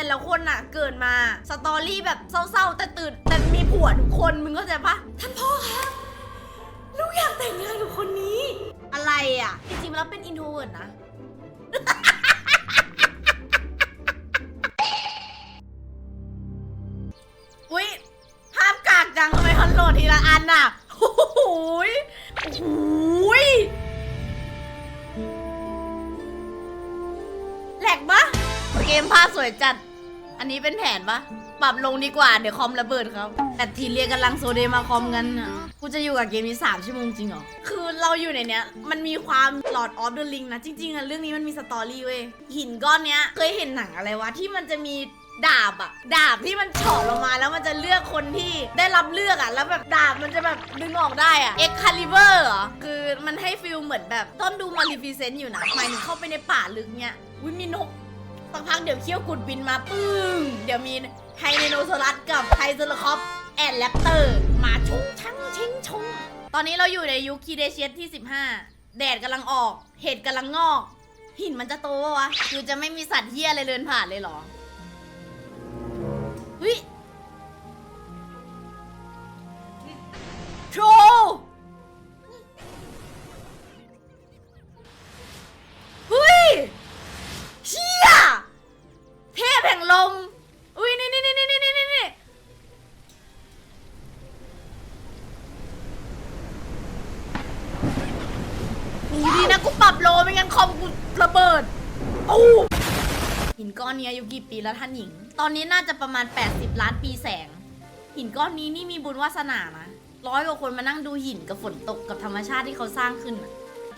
แต่ละคนอะเกิดมาสตอรี่แบบเศร้าๆ แต่ตื่นแต่มีผัวทุกคนมึงเข้าใจปะท่านพ่อครับลูกอยากแต่งงานกับคนนี้ อะไรอะจริงๆแล้วเป็นอินโทรเวิร์ดนะอุ๊ยภาพกากจังทำไมคอนโหลดทีละอันน่ะโอ้โหโอ้โหยแหลกปะเกมภาพสวยจัด อันนี้เป็นแผนปะปรับลงดีกว่าเดี๋ยวคอมระเบิดครับ แต่ทีเรียกกำลังโซเดมาคอมกันอะกูจะอยู่กับเกมนี้ 3 ชั่วโมงจริงเหรอ คือเราอยู่ในเนี้ย มันมีความหลอดออฟเดอะลิงนะ จริงๆอะเรื่องนี้มันมีสตอรี่เว้ย หินก้อนเนี้ย เคยเห็นหนังอะไรวะ ที่มันจะมีดาบอะดาบที่มันเฉาะลงมาแล้วมันจะเลือกคนที่ได้รับเลือกอะแล้วแบบดาบมันจะแบบดึงออกได้อะเอ็กคาลิเบอร์เหรอ คือมันให้ฟิลเหมือนแบบต้นดูมาริฟิเซนต์อยู่นะหมายถึงเข้าไปในป่าลึกเนี้ยอุ้ยมีนก สักพักเดี๋ยวเขี้ยวกุดบินมาปึ้ง เดี๋ยวมีไฮเนโนซอรัสกับไทเซอร์คอปแอนแรปเตอร์ มาชงชังชิงชง ตอนนี้เราอยู่ในยุคคีเดเชียสที่ 15 แดดกำลังออก เห็ดกำลังงอก หินมันจะโตปะวะคือจะไม่มีสัตว์เฮียอะไรเดินผ่านเลยเหรอเฮ้ยโทรเฮ้ย เชี่ยเทพแห่งลม อุ้ยนี่นี่นี่นี่นี่นี่นี่ดีดีนะกูปรับโลไม่งั้นคอมกูระเบิดอู้หินก้อนนี้อายุกี่ปีแล้วท่านหญิง ตอนนี้น่าจะประมาณ 80 ล้านปีแสง หินก้อนนี้นี่มีบุญวาสนานะร้อยกว่าคนมานั่งดูหินกับฝนตกกับธรรมชาติที่เขาสร้างขึ้น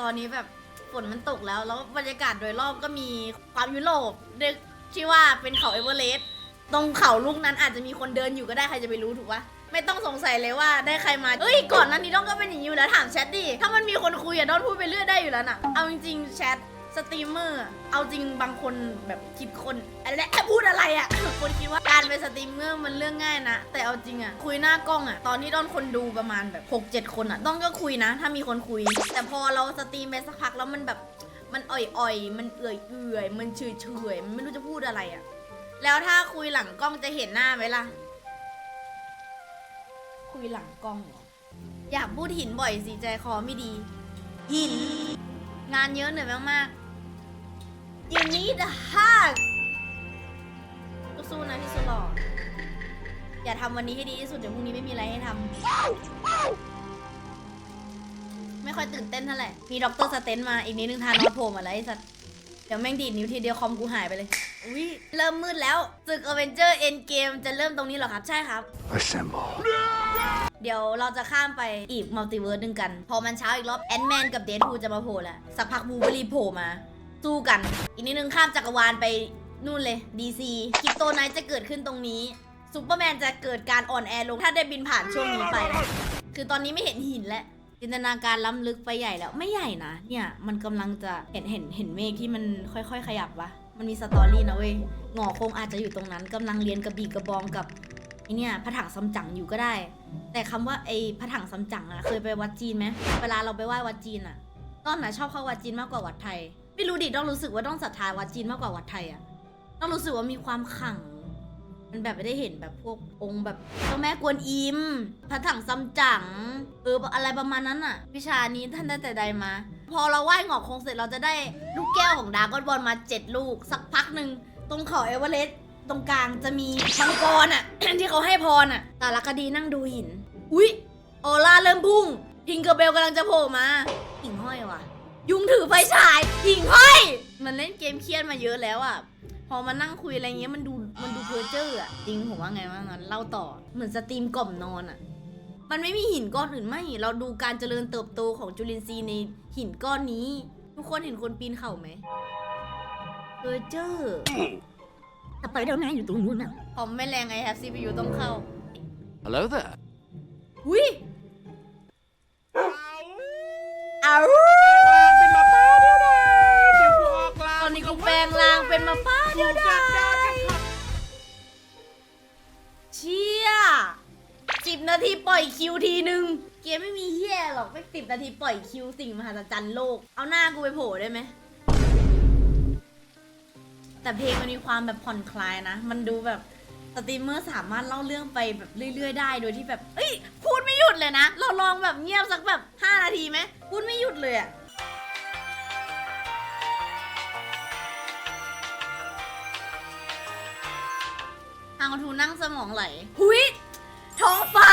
ตอนนี้แบบ ฝนมันตกแล้ว แล้วบรรยากาศโดยรอบก็มีความยุโรปเรียกชื่อว่าเป็นเขาเอเวอเรสต์ตรงเขาลูกนั้นอาจจะมีคนเดินอยู่ก็ได้ใครจะไปรู้ถูกปะไม่ต้องสงสัยเลยว่าได้ใครมาเอ้ยก่อนหนั้นนี้ต้องก็เป็นอย่างนี้อยู่แล้วถามแชทดิถ้ามันมีคนคุยอะดอนพูดไปเรื่อยได้อยู่แล้วน่ะเอาจริงๆแชท สตรีมเมอร์ เอาจริงบางคนแบบคิดคนอะไรพูดอะไรอะคนคิดว่าการเป็นสตรีมเมอร์มันเรื่องง่ายนะ แต่เอาจริงอะคุยหน้ากล้องอะตอนที่ด้อนคนดูประมาณแบบ6 7คนอะด้อนก็คุยนะ ถ้ามีคนคุย แต่พอเราสตรีมไปสักพักแล้วมันแบบ มันอ่อยๆ มันเอื่อยเอือยๆมันเฉยเฉยๆ มันไม่รู้จะพูดอะไรอะแล้วถ้าคุยหลังกล้องจะเห็นหน้าไหมล่ะ คุยหลังกล้องเหรอ อยากพูดหินบ่อยสิใจคอไม่ดี หิน งานเยอะเหนื่อยมากๆ You need a hug สู้ๆนะพี่สุหล่ออย่าทำวันนี้ให้ดีที่สุด เดี๋ยวพรุ่งนี้ไม่มีอะไรให้ทำ ไม่ค่อยตื่นเต้นเท่าไหร่ มีด็อกเตอร์สเตนมา อีกนิดนึงทานอสโผล่มาแล้วไอ้สัตว์ เดี๋ยวแม่งดีดนิ้วทีเดียวคอมกูหายไปเลย อุ้ยเริ่มมืดแล้วศึกอเวนเจอร์เอ็นเกมจะเริ่มตรงนี้เหรอครับ ใช่ครับ Assemble. เดี๋ยวเราจะข้ามไปอีกมัลติเวิร์สหนึ่งกัน พอมันเช้าอีกรอบแอนแมนกับเด p พูจะมาโผล่แล้วสักพักบูเบอรีโผล่มา สู้กัน อีกนิดนึงข้ามจักรวาลไปนู่นเลย DC คริปโตไนท์จะเกิดขึ้นตรงนี้ซูเปอร์แมนจะเกิดการอ่อนแอลงถ้าได้บินผ่านช่วงนี้ไปนะคือตอนนี้ไม่เห็นหินแล้วจินตนาการล้ำลึกไปใหญ่แล้วไม่ใหญ่นะเนี่ยมันกำลังจะเห็นเห็นเห็นเมฆที่มันค่อยๆ ขยับวะมันมีสตอรี่นะเว้ยหงอคงอาจจะอยู่ตรงนั้นกำลังเรียนกระบี่กระบองกับไอเนี่ยพระถังซัมจั๋งอยู่ก็ได้ แต่คำว่าไอพระถังซัมจั๋งอะเคยไปวัดจีนไหมเวลาเราไปไหว้วัดจีนอะต้นน่ะชอบเข้าวัดจีนมากกว่าวัดไทย ไม่รู้ดิต้องรู้สึกว่าต้องศรัทธาวัดจีนมากกว่าวัดไทยอะต้องรู้สึกว่ามีความขลัง มันแบบไม่ได้เห็นแบบพวกองค์แบบเจ้าแม่กวนอิมพระถังซัมจั๋งเอออะไรประมาณนั้นอะวิชานี้ท่านได้แต่ใดมา พอเราไหว้หงอกคงเสร็จเราจะได้ลูกแก้วของดรากอนบอลมาเจ็ดลูก สักพักหนึ่งตรงเขาเอเวอเรสต์ตรงกลางจะมีมังกรอะ ที่เขาให้พรอะแต่ละคดีนั่งดูหิน อุ๊ยออร่าเริ่มพุ่งทิงเกอร์เบลกำลังจะโผล่มาหิ่งห้อยว่ะ ยุงถือไฟฉายหิ่งห้อย มันเล่นเกมเครียดมาเยอะแล้วอะพอมานั่งคุยอะไรเงี้ยมันดูมันดูเพอเจอร์อะจริงผมว่าไงว่างั้นเล่าต่อ เหมือนสตรีมกล่อมนอนอะมันไม่มีหินก้อนอื่นไม่ เราดูการเจริญเติบโตของจุลินทรีย์ในหินก้อนนี้ ทุกคนเห็นคนปีนเข่าไหมเพอเจอร์แต่ไปเดี๋ยวนะอยู่ตรงนู้นอะผมไม่แรงไงครับซีพียูต้องเข้า Hello there. หุยเอาเนี้กูแปลงร่างเป็นมาป้าเดียวได้ดดาวกันครับเชี่ยสิบนาทีปล่อยคิวทีหนึ่งเกมไม่มีเฮียหรอกไม่สิบนาทีปล่อยคิวสิ่งมหัศจรรย์โลก เอาหน้ากูไปโผล่ได้ไหม แต่เพลงมันมีความแบบผ่อนคลายนะ มันดูแบบสตรีมเมอร์สามารถเล่าเรื่องไปแบบเรื่อย ๆ ได้โดยที่แบบ เอ้ย พูดไม่หยุดเลยนะ เราลองแบบเงียบสักแบบ 5 นาทีไหมพูดไม่หยุดเลยอะ ทางทูนั่งสมองไหล หุยท้องฟ้า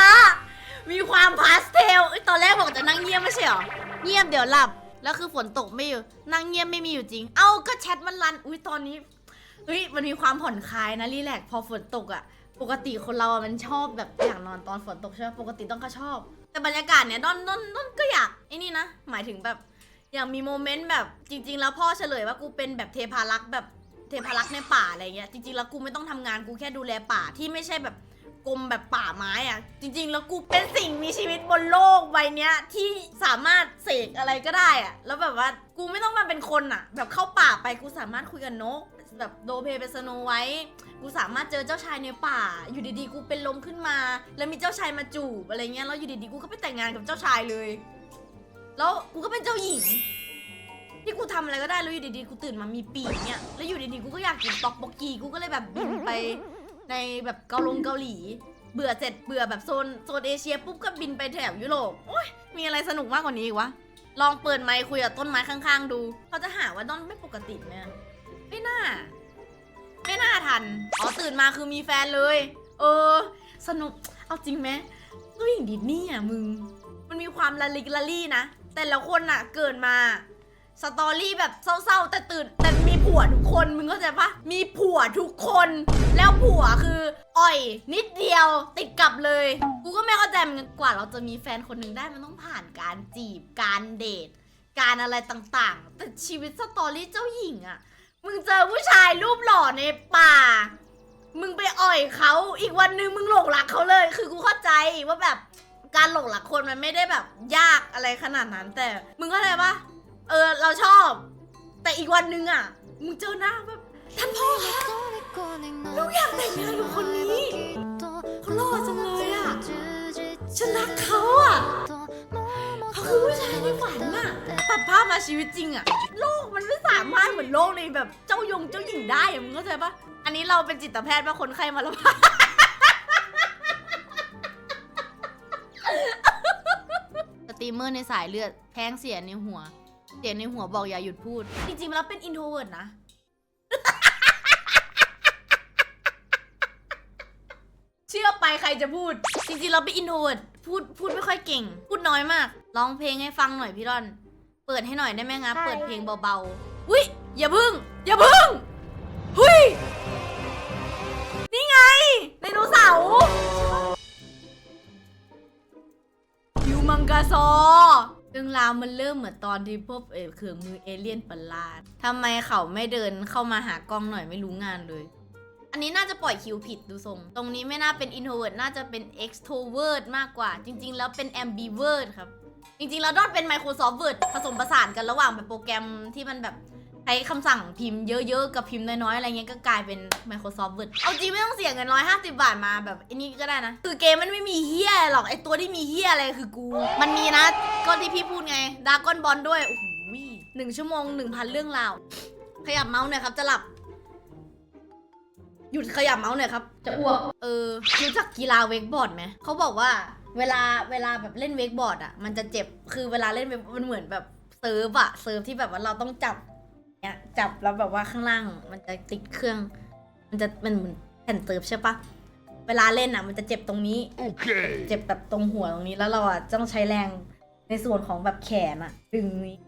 มีความพาสเทลเอ้ยตอนแรกบอกจะนั่งเงียบไม่ใช่เหรอ เงียบเดี๋ยวหลับ แล้วคือฝนตกไม่อยู่ นั่งเงียบไม่มีอยู่จริง เอ้าก็แชทมันรัน อุ้ยตอนนี้ เฮ้ยมันมีความผ่อนคลายนะรีแลกซ์พอฝนตกอะ่ะปกติคนเราอะมันชอบแบบอยากนอนตอนฝนตกใช่ไหมปกติต้องก็ชอบ แต่บรรยากาศเนี่ยดอนดอนดอนก็อยากไอ้นี่นะ หมายถึงแบบ อยากมีโมเมนต์แบบจริง ๆ แล้วพ่อเฉลยว่ากูเป็นแบบเทพารักษ์แบบ เทพารักษ์ในป่าอะไรเงี้ยจริงๆแล้วกูไม่ต้องทำงานกูแค่ดูแลป่าที่ไม่ใช่แบบกรมแบบป่าไม้อะจริง ๆ แล้วกูเป็นสิ่งมีชีวิตบนโลกใบเนี้ยที่สามารถเสกอะไรก็ได้อะแล้วแบบว่ากูไม่ต้องมาเป็นคนอะแบบเข้าป่าไปกูสามารถคุยกับนก แบบโดเพเป็นสโนไว้ กูสามารถเจอเจ้าชายในป่า อยู่ดีๆ กูเป็นลมขึ้นมา แล้วมีเจ้าชายมาจูบอะไรเงี้ยแล้วอยู่ดีๆกูก็ไปแต่งงานกับเจ้าชายเลย แล้วกูก็เป็นเจ้าหญิง ที่กูทำอะไรก็ได้แล้วอยู่ดีๆกูตื่นมามีปีกเนี่ยแล้วอยู่ดีๆกูก็อยากกินต็อกบกกีกูก็เลยแบบบินไปในแบบเกาลงเกาหลี เบื่อเสร็จเบื่อแบบโซนโซนเอเชียปุ๊บก็บินไปแถบยุโรปโอ้ยมีอะไรสนุกมากกว่านี้อีกวะลองเปิดไมค์คุยกับต้นไม้ข้างๆ ดูเขาจะหาว่าดอนไม่ปกติไหมอะไม่น่า ไม่น่าทันอ๋อตื่นมาคือมีแฟนเลย เออ สนุกเอาจริงไหมผู้หญิงดิสนีย์อะมึง มันมีความละลิกละลี่นะ แต่ละคนอะเกิดมา สตอรี่แบบเศร้าๆ แต่ตื่น แต่มีผัวทุกคนมึงเข้าใจปะมีผัวทุกคน แล้วผัวคืออ่อย นิดเดียวติดกับเลย กูก็ไม่เข้าใจเหมือนกันกว่าเราจะมีแฟนคนหนึ่งได้มันต้องผ่านการจีบการเดท การอะไรต่างๆ แต่ชีวิตสตอรี่เจ้าหญิงอะมึงเจอผู้ชายรูปหล่อในป่า มึงไปอ่อยเขาอีกวันหนึงมึงหลงรักเขาเลย คือกูเข้าใจว่าแบบการหลงรักคนมันไม่ได้แบบยากอะไรขนาดนั้น แต่ มึงเข้าใจปะ เออ เราชอบ แต่อีกวันนึงอะ มึงเจอหน้าแบบท่านพ่อคะลูกอยากแต่งงานกับคนนี้เขาหล่อจังเลยอะ ฉันรักเขาอะ เขาคือผู้ชายในฝันน่ะ ตัดภาพมาชีวิตจริงอะ โลกมันไม่สามารถเหมือนโลกในแบบเจ้ายงเจ้าหญิงได้อะมึงเข้าใจปะอันนี้เราเป็นจิตแพทย์ปะคนไข้มาแล้วปะสตรีมเมอร์ในสายเลือดแท้งเสียในหัว เสียในหัวบอกอย่าหยุดพูด จริงๆแล้วเป็นอินโทรเวิร์ดนะ เชื่อไปใครจะพูด จริงๆเราเป็นอินโทรเวิร์ดพูดพูดไม่ค่อยเก่ง พูดน้อยมาก ร้องเพลงให้ฟังหน่อยพี่รอน เปิดให้หน่อยได้ไหมงับได้เปิดเพลงเบาๆ อุ้ยอย่าพึ่ง อย่าพึ่ง รื่องราวมันเริ่มเหมือนตอนที่พบเออเครื่องมือเอเลี่ยนประหลาดทำไมเขาไม่เดินเข้ามาหากล้องหน่อยไม่รู้งานเลย อันนี้น่าจะปล่อยคิวผิดดูทรง ตรงนี้ไม่น่าเป็น introvert น่าจะเป็น extrovert มากกว่า จริง ๆ แล้วเป็น ambivert ครับ จริงๆแล้วดอทเป็น Microsoft Word ผสมผสานกันระหว่างแบบโปรแกรมที่มันแบบ ช้คำสั่งพิมพ์เยอะๆ กับพิมพ์น้อยๆ อะไรเงี้ยก็กลายเป็น Microsoft Word เอาจริงไม่ต้องเสียเงิน 150 บาทมาแบบไอันนี้ก็ได้นะ คือเกมมันไม่มีเฮียหรอกไอตัวที่มีเฮียอะไรคือกู มันมีนะก็ที่พี่พูดไงดากอนบอลด้วยโอ้โหหนึ่งชั่วโมงหนึ่งพันเรื่องราว ขยับเมาส์หน่อยครับจะหลับหยุดขยับเมาส์หน่อยครับ จะอ้วก เออ รู้จักกีฬาเวกบอร์ดไหม เขาบอกว่าเวลาเวลาแบบเล่นเวกบอร์ดอะ มันจะเจ็บ คือเวลาเล่นมันเหมือนแบบเซิร์ฟอะเซิร์ฟที่แบบว่าเราต้องจับ เนี่ยจับแล้วแบบว่าข้างล่างมันจะติดเครื่อง มันจะมันเหมือนแผ่นเซิร์ฟใช่ปะเวลาเล่นอะมันจะเจ็บตรงนี้ Okay. เจ็บแบบตรงหัวตรงนี้แล้วเราอะต้องใช้แรงในส่วนของแบบแขนอะ ดึงนี้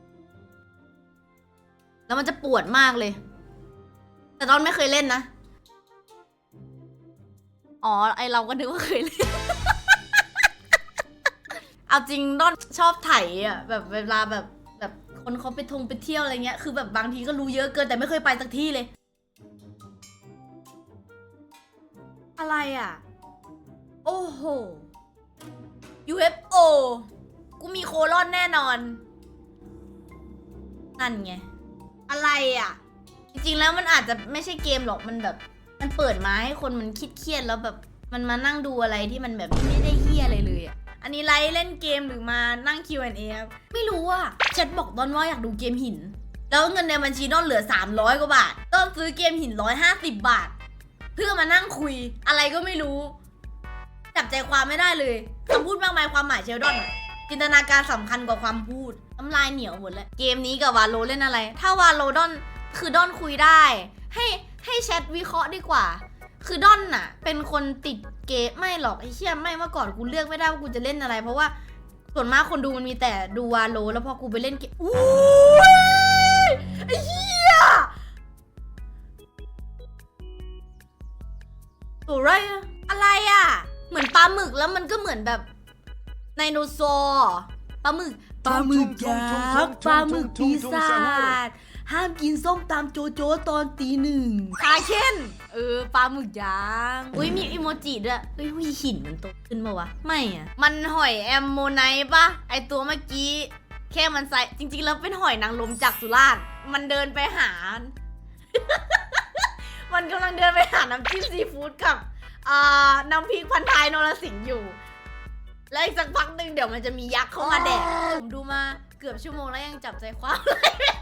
แล้วมันจะปวดมากเลย แต่ตอนไม่เคยเล่นนะ อ๋อ ไอเราก็นึกว่าเคยเล่น เอาจริงดอนชอบไถอะ แบบเวลาแบบแบบ คนเขาไปทงไปเที่ยวอะไรเงี้ย คือแบบบางทีก็รู้เยอะเกินแต่ไม่เคยไปสักที่เลย อะไรอะ โอ้โห UFO กูมีโคลอนแน่นอน นั่นไง อะไรอะ จริงๆแล้วมันอาจจะไม่ใช่เกมหรอก มันแบบ มันเปิดมาให้คนมันคิดเครียดแล้วแบบ มันมานั่งดูอะไรที่มันแบบไม่ได้เฮี้ยอะไรเลยอะ อันนี้ไลฟ์เล่นเกมหรือมานั่ง Q&A ครับไม่รู้อะแชทบอกดอนว่าอยากดูเกมหิน แล้วเงินในบัญชีดอนเหลือ 300 กว่าบาทต้องซื้อเกมหิน 150 บาท เพื่อมานั่งคุยอะไรก็ไม่รู้ จับใจความไม่ได้เลยคำพูดมากมายความหมายเชลดอนอะจินตนาการสำคัญกว่าความพูดน้ำลายเหนียวหมดแล้วเกมนี้กับวาโลเล่นอะไร ถ้าวาโลดอนคือดอนคุยได้ ให้ให้แชทวิเคราะห์ดีกว่า คือดอนน่ะ เป็นคนติดเกมไม่หรอกไอ้เชี่ยไม่เมื่อก่อนกูเลือกไม่ได้ว่ากูจะเล่นอะไร เพราะว่าส่วนมากคนดูมันมีแต่ดูวาโลแล้วพอกูไปเล่นเกมอู้ยไอ้เหี้ยตัวอะไรอะอะไรอะเหมือนปลาหมึกแล้วมันก็เหมือนแบบไดโนเสาร์ปลาหมึกปลาหมึกยักษ์ปลาหมึกปีศาจ ห้ามกินส้มตามโจโจตอนตีหนึ่งคาเช่น เออปลาหมึกย่างอุ้ยมีอีโมจิด้วยเฮ้ยมีหินมันโตขึ้นมาวะ ไม่อะมันหอยแอมโมไนท์ปะไอตัวเมื่อกี้ แค่มันใส่จริงๆแล้วเป็นหอยนางรมจากสุราษฎร์มันเดินไปหา มันกำลังเดินไปหาน้ำจิ้มซีฟู้ดกับอ่าน้ำพริกพันท้ายนรสิงห์อยู่ แล้วอีกสักพักหนึ่งเดี๋ยวมันจะมียักษ์เข้ามาแดกผมดูมาเกือบชั่วโมงแล้วยังจับใจความอะไรไม่ได้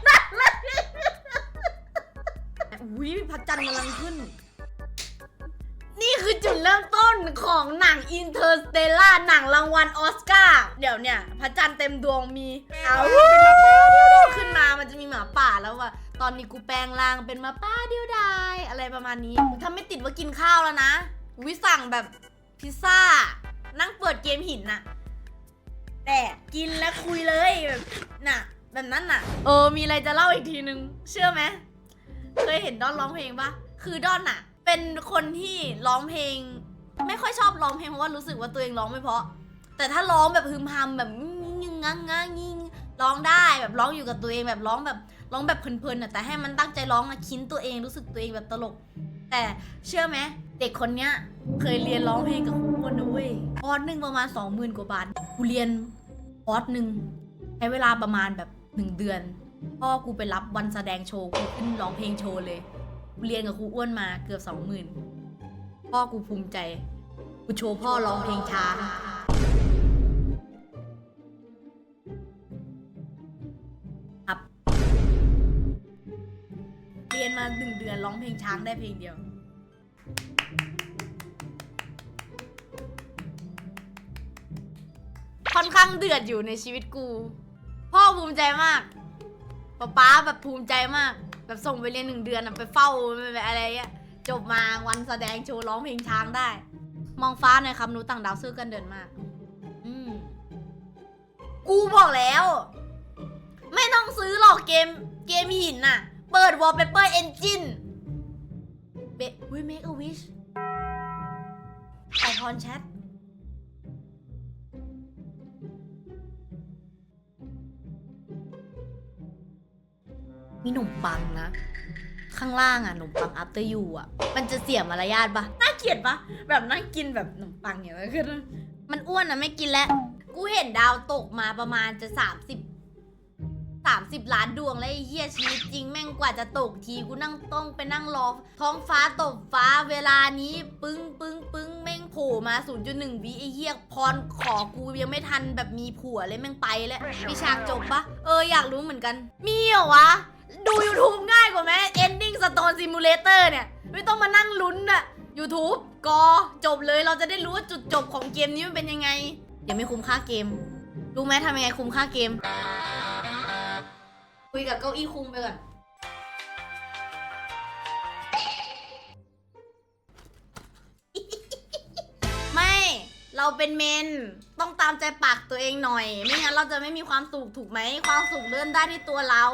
เลย อุ้ยพระจันทร์กำลังขึ้น นี่คือจุดเริ่มต้นของหนังอินเ r อร์สเตล่าหนังรางวัลออสการ์เดี๋ยวเนี่ย พระจันทร์เต็มดวงมีเอาขึ้นมามันจะมีหมาป่าแล้วว่าตอนนี้กูแปลงร่างเป็นหมาป่าเดียวดายอะไรประมาณนี้ถ้าไม่ติดว่ากินข้าวแล้วนะวิสั่งแบบพิซซ่า นั่งเปิดเกมหินน่ะแต่กินแล้วคุยเลยแบบน่ะ แบบนั้นน่ะ เออ มีอะไรจะเล่าอีกทีนึง เชื่อไหม เคยเห็นดอนร้องเพลงปะคือดอนอะเป็นคนที่ร้องเพลง ไม่ค่อยชอบร้องเพลงเพราะว่ารู้สึกว่าตัวเองร้องไม่เพราะ แต่ถ้าร้องแบบพึมพำแบบยิงงังงังยิงร้องได้แบบร้องอยู่กับตัวเองแบบร้องแบบร้องแบบเพลินๆอะแต่ให้มันตั้งใจร้องอะคินตัวเองรู้สึกตัวเองแบบตลก แต่เชื่อไหมเด็กคนเนี้ยเคยเรียนร้องเพลงกับครูอ้วนนะเว้ยคอร์สหนึ่งประมาณสองหมื่นกว่าบาทกูเรียนคอร์สหนึ่งใช้เวลาประมาณแบบหนึ่งเดือน พ่อกูไปรับวันแสดงโชว์กูขึ้นร้องเพลงโชว์เลยกูเรียนกับครูอ้วนมาเกือบสองหมื่นพ่อกูภูมิใจ กูโชว์พ่อร้องเพลงช้า ครับ เรียนมาหนึ่งเดือนร้องเพลงช้างได้เพลงเดียวค่อนข้างเดือดอยู่ในชีวิตกู พ่อภูมิใจมาก ป๊าป๊าแบบภูมิใจมาก แบบส่งไปเรียนหนึ่งเดือนอะไปเฝ้าไปอะไรเงี้ยจบมาวันแสดงโชว์ร้องเพลงช้างได้ มองฟ้าหน่อยครับหนูต่างดาวซื่อกันเดินมาก อืมกูบอกแล้ว ไม่ต้องซื้อหรอกเกมเกมหินน่ะ เปิด wallpaper engine เบวิ make a wish ไอพรแชท มีขนมปังนะ ข้างล่างอะขนมปัง after you อะมันจะเสียมารยาทปะน่าเกลียดปะแบบนั่งกินแบบขนมปังอย่างนั้นคือมันอ้วนอะไม่กินแล้ว กูเห็นดาวตกมาประมาณจะ 30 30 ล้านดวงแล้วไอ้เหี้ยชีวิตจริงแม่งกว่าจะตกทีกูนั่งต้องไปนั่งรอ ท้องฟ้าตกฟ้าเวลานี้ปึ้งปึ้งปึ้งแม่งโผล่มา 0.1วิไอ้เหี้ยพรขอกูยังไม่ทันแบบมีผัวเลยแม่งไปแล้วมีฉากจบปะเอออยากรู้เหมือนกัน มีเหรอวะ ดู YouTube ง่ายกว่าไหม Ending Stone Simulator เนี่ย ไม่ต้องมานั่งลุ้นอะ YouTube กอจบเลยเราจะได้รู้ว่าจุดจบของเกมนี้มันเป็นยังไงยังไม่คุ้มค่าเกม รู้ไหมทำยังไงคุ้มค่าเกม คุยกับเก้าอี้คุมไปก่อน ไม่ เราเป็นเมน ต้องตามใจปากตัวเองหน่อย ไม่งั้นเราจะไม่มีความสุขถูกไหม ความสุขเริ่มได้ที่ตัวเรา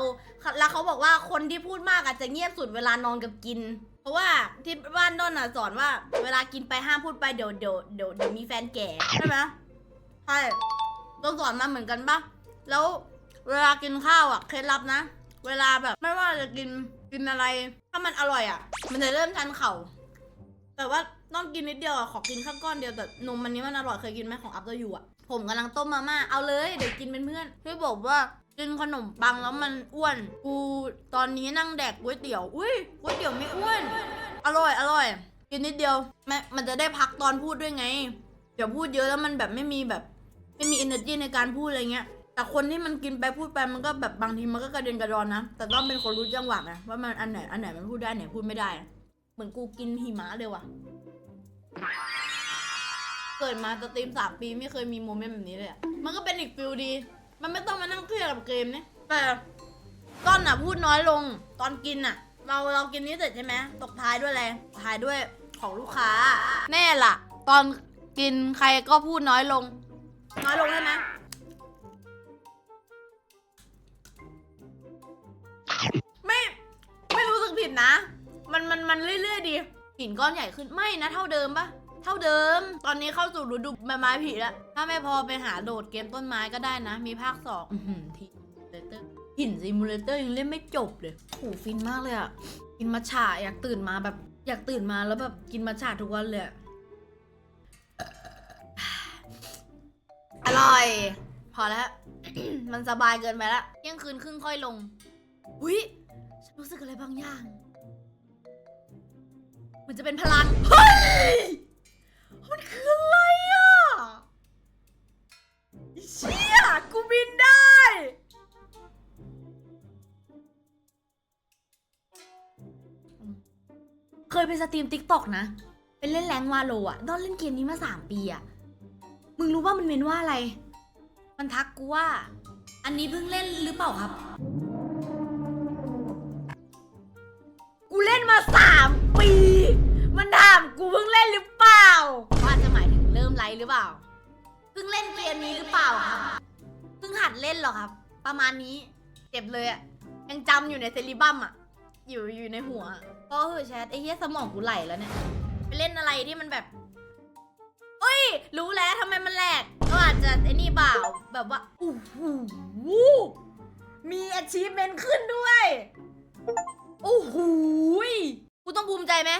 แล้วเขาบอกว่าคนที่พูดมากอาจจะเงียบสุดเวลานอนกับกิน เพราะว่าที่บ้านด้นอะสอนว่าเวลากินไปห้ามพูดไปเดี๋ยวเดี๋ยวเดี๋ยวเดี๋ยวมีแฟนแก่ใช่ไหมใช่ต้องสอนมาเหมือนกันปะแล้วเวลากินข้าวอะเคล็ดลับนะ เวลาแบบไม่ว่าจะกินกินอะไร ถ้ามันอร่อยอะ มันจะเริ่มทันเข่าแต่ว่าต้องกินนิดเดียวอะขอกินข้าวก้อนเดียวแต่นมอันนี้มันอร่อยเคยกินไหมของอัพเตอร์ยูอะผมกำลังต้มมาม่าเอาเลยเดี๋ยวกินเป็นเพื่อนพี่บอกว่า กินขนมปังแล้วมันอ้วน กูตอนนี้นั่งแดกก๋วยเตี๋ยว อุ้ยก๋วยเตี๋ยวไม่อ้วน อร่อยอร่อย กินนิดเดียวแม่มันจะได้พักตอนพูดด้วยไง เดี๋ยวพูดเยอะแล้วมันแบบไม่มีแบบ ไม่มี energy ในการพูดอะไรเงี้ย แต่คนที่มันกินไปพูดไปมันก็แบบบางทีมันก็กระเด็นกระดอนนะ แต่ต้องเป็นคนรู้จังหวะนะว่ามันอันไหนอันไหนมันพูดได้ไหนพูดไม่ได้ เหมือนกูกินหิมะเลยว่ะ เกิดมาจะตีมสามปีไม่เคยมีโมเมนต์แบบนี้เลยอะมันก็เป็นอีกฟิลดี มันไม่ต้องมานั่งเครียดกับเกมเนี่ยแต่ต้นอะพูดน้อยลงตอนกินอะ เราเรากินนี้เสร็จใช่ไหมตกท้ายด้วยอะไรท้ายด้วยของลูกค้า แน่ล่ะ ตอนกินใครก็พูดน้อยลง น้อยลงใช่ไหมไม่ไม่รู้สึกผิดนะ มันมันมันเรื่อยๆดีหินก้อนใหญ่ขึ้นไม่นะเท่าเดิมปะเท่าเดิม ตอนนี้เข้าสู่ฤดูใบไม้ผลิแล้ว ถ้าไม่พอไปหาโดดเกมต้นไม้ก็ได้นะ มีภาคสองหือทีซิมูเลเตอร์หินซิมูเลเตอร์ยังเล่นไม่จบเลยโหฟินมากเลยอะกินมัทฉะอยากตื่นมาแบบ อยากตื่นมาแล้วแบบกินมัทฉะทุกวันเลย อร่อย พอแล้ว มันสบายเกินไปแล้วเที่ยงคืนครึ่งค่อยลงหุยฉันรู้สึกอะไรบางอย่าง มันจะเป็นพลัง เฮ้ย มันคืออะไรอะเชี่ยกูบินได้ เคยไปสตรีมติ๊กต็อกนะ เป็นเล่นแรงวาโลอะดอนเล่นเกมนี้มาสามปีอะมึงรู้ว่ามันเมนว่าอะไร มันทักกูว่า อันนี้เพิ่งเล่นหรือเปล่าครับ กูเล่นมาสาม หรือเปล่า เพิ่งเล่นเกมนี้หรือเปล่าครับ เพิ่งหัดเล่นเหรอครับ ประมาณนี้ เจ็บเลยอะยังจำอยู่ในเซริบัมอะอยู่อยู่ในหัวก็คือแชทไอ้เหี้ยสมองกูไหลแล้วเนี่ย ไปเล่นอะไรที่มันแบบเอ้ย รู้แล้วทำไมมันแหลก ก็อาจจะไอ้นี่เปล่าแบบว่าอู้หูมี achievement ขึ้นด้วย โอ้โหกูต้องภูมิใจไหม